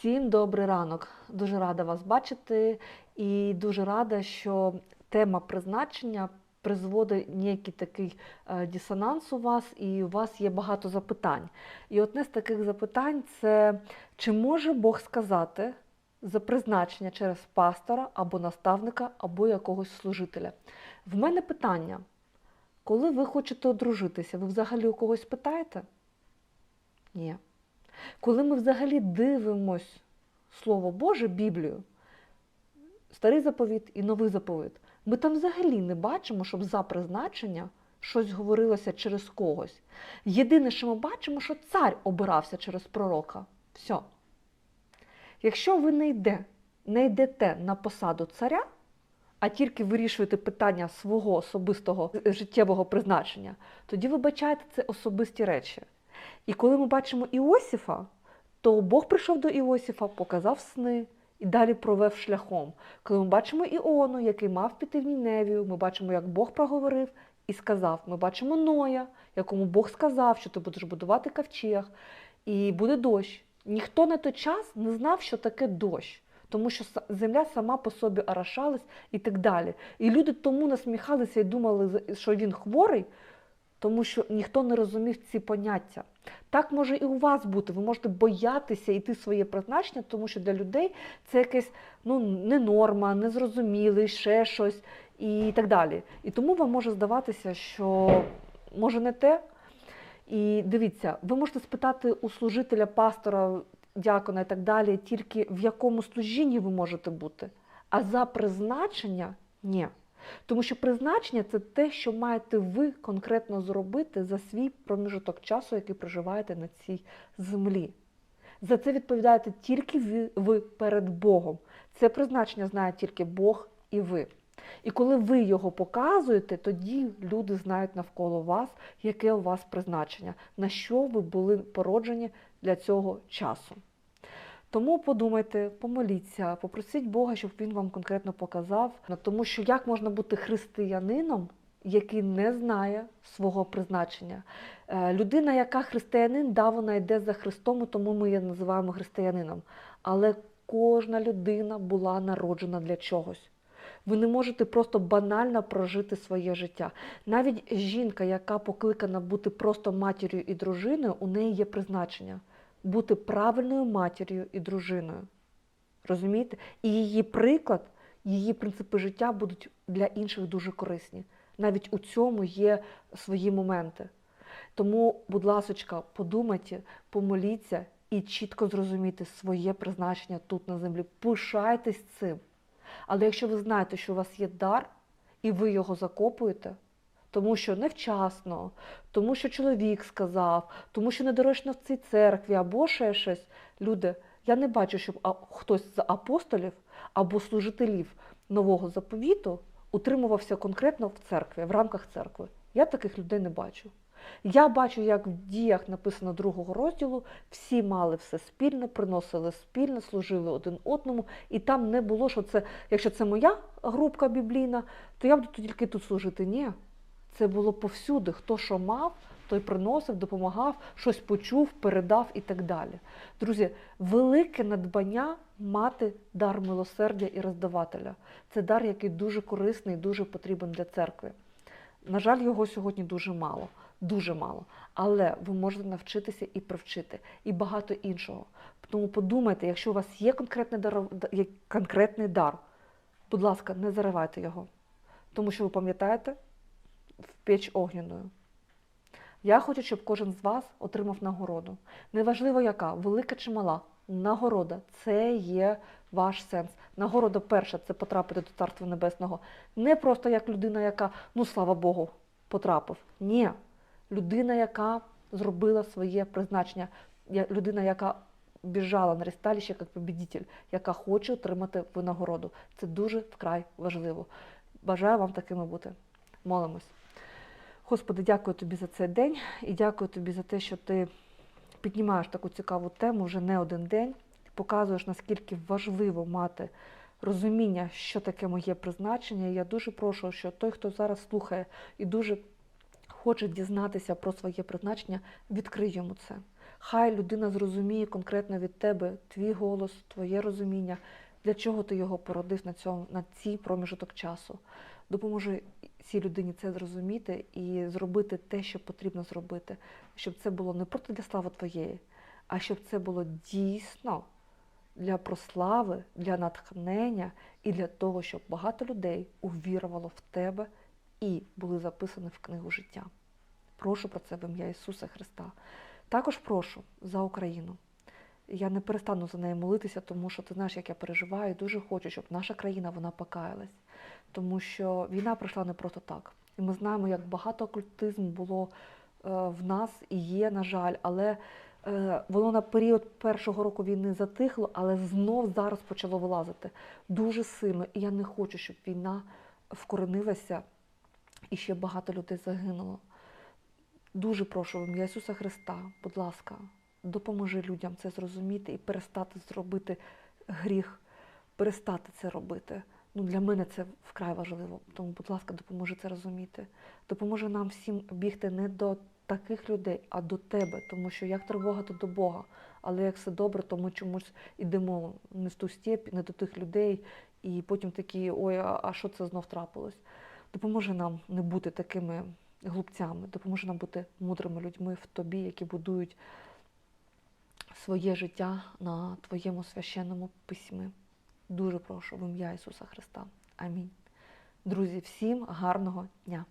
Всім добрий ранок. Дуже рада вас бачити і дуже рада, що тема призначення призводить ніякий такий е, дисонанс у вас, і у вас є багато запитань. І одне з таких запитань це чи може Бог сказати за призначення через пастора або наставника, або якогось служителя? В мене питання: коли ви хочете одружитися, ви взагалі у когось питаєте? Ні. Коли ми взагалі дивимось Слово Боже, Біблію, старий заповіт і новий заповіт, ми там взагалі не бачимо, щоб за призначення щось говорилося через когось. Єдине, що ми бачимо, що цар обирався через пророка. Все. Якщо ви не йде, не йдете на посаду царя, а тільки вирішуєте питання свого особистого е, життєвого призначення, тоді ви бачаєте це особисті речі. І коли ми бачимо Іосифа, то Бог прийшов до Іосифа, показав сни і далі провев шляхом. Коли ми бачимо Іону, який мав піти в Ніневію, ми бачимо, як Бог проговорив і сказав. Ми бачимо Ноя, якому Бог сказав, що ти будеш будувати ковчег, і буде дощ. Ніхто на той час не знав, що таке дощ. Тому що земля сама по собі орошалась і так далі. І люди тому насміхалися і думали, що він хворий, тому що ніхто не розумів ці поняття. Так може і у вас бути. Ви можете боятися йти своє призначення, тому що для людей це якесь ну, не норма, незрозумілий, ще щось і так далі. І тому вам може здаватися, що може не те. І дивіться, ви можете спитати у служителя, пастора, дякона і так далі, тільки в якому служінні ви можете бути. А за призначення ні. Тому що призначення це те, що маєте ви конкретно зробити за свій проміжок часу, який проживаєте на цій землі. За це відповідаєте тільки ви, перед Богом. Це призначення знає тільки Бог і ви. І коли ви його показуєте, тоді люди знають навколо вас, яке у вас призначення, на що ви були породжені для цього часу. Тому подумайте, помоліться, попросіть Бога, щоб він вам конкретно показав. Тому що як можна бути християнином, який не знає свого призначення? Е, Людина, яка християнин, да, вона йде за Христом, тому ми її називаємо християнином. Але кожна людина була народжена для чогось. Ви не можете просто банально прожити своє життя. Навіть жінка, яка покликана бути просто матір'ю і дружиною, у неї є призначення бути правильною матір'ю і дружиною. Розумієте? І її приклад, її принципи життя будуть для інших дуже корисні. Навіть у цьому є свої моменти. Тому, будь ласочка, подумайте, помоліться і чітко зрозумійте своє призначення тут на землі. Пишайтесь цим. Але якщо ви знаєте, що у вас є дар, і ви його закопуєте, тому що невчасно, тому що чоловік сказав, тому що недоречно в цій церкві або ще щось. Люди, я не бачу, щоб хтось з апостолів або служителів нового заповіту утримувався конкретно в церкві, в рамках церкви. Я таких людей не бачу. Я бачу, як в діях написано другого розділу, всі мали все спільне, приносили спільне, служили один одному, і там не було, що це, якщо це моя групка біблійна, то я буду тільки тут служити. Ні. Це було повсюди. Хто що мав, той приносив, допомагав, щось почув, передав і так далі. Друзі, велике надбання мати дар милосердя і роздавателя. Це дар, який дуже корисний, дуже потрібен для церкви. На жаль, його сьогодні дуже мало, дуже мало. Але ви можете навчитися і привчити, і багато іншого. Тому подумайте, якщо у вас є конкретний дар, конкретний дар, будь ласка, не заривайте його. Тому що ви пам'ятаєте, в печ огняною. Я хочу, щоб кожен з вас отримав нагороду. Неважливо яка, велика чи мала, нагорода це є ваш сенс. Нагорода перша це потрапити до Царства Небесного. Не просто як людина, яка, ну слава Богу, потрапив. Ні. Людина, яка зробила своє призначення, людина, яка біжала на ресталіще як побідітель, яка хоче отримати винагороду. Це дуже вкрай важливо. Бажаю вам такими бути. Молимось. Господи, дякую тобі за цей день і дякую тобі за те, що ти піднімаєш таку цікаву тему вже не один день. Показуєш, наскільки важливо мати розуміння, що таке моє призначення. Я дуже прошу, що той, хто зараз слухає і дуже хоче дізнатися про своє призначення, відкрий йому це. Хай людина зрозуміє конкретно від тебе твій голос, твоє розуміння, для чого ти його породив на цьому на цій проміжок часу. Допоможи цій людині це зрозуміти і зробити те, що потрібно зробити, щоб це було не просто для слави твоєї, а щоб це було дійсно для прослави, для натхнення і для того, щоб багато людей увірувало в тебе і були записані в книгу життя. Прошу про це в ім'я Ісуса Христа. Також прошу за Україну. Я не перестану за неї молитися, тому що ти знаєш, як я переживаю, дуже хочу, щоб наша країна вона покаялась. Тому що війна прийшла не просто так. І ми знаємо, як багато окультизму було е, в нас і є, на жаль, але е, воно на період першого року війни затихло, але знов зараз почало вилазити дуже сильно. І я не хочу, щоб війна вкоренилася і ще багато людей загинуло. Дуже прошу в ім'я Ісуса Христа, будь ласка, допоможи людям це зрозуміти і перестати зробити гріх, перестати це робити. Ну, для мене це вкрай важливо. Тому, будь ласка, допоможи це розуміти. Допоможи нам всім бігти не до таких людей, а до тебе. Тому що як тривога, то до Бога. Але як все добре, то ми чомусь йдемо не в ту степь, не до тих людей, і потім такі, ой, а що це знов трапилось? Допоможи нам не бути такими глупцями, допоможи нам бути мудрими людьми в тобі, які будують своє життя на твоєму священному письмі. Дуже прошу в ім'я Ісуса Христа. Амінь. Друзі, всім гарного дня!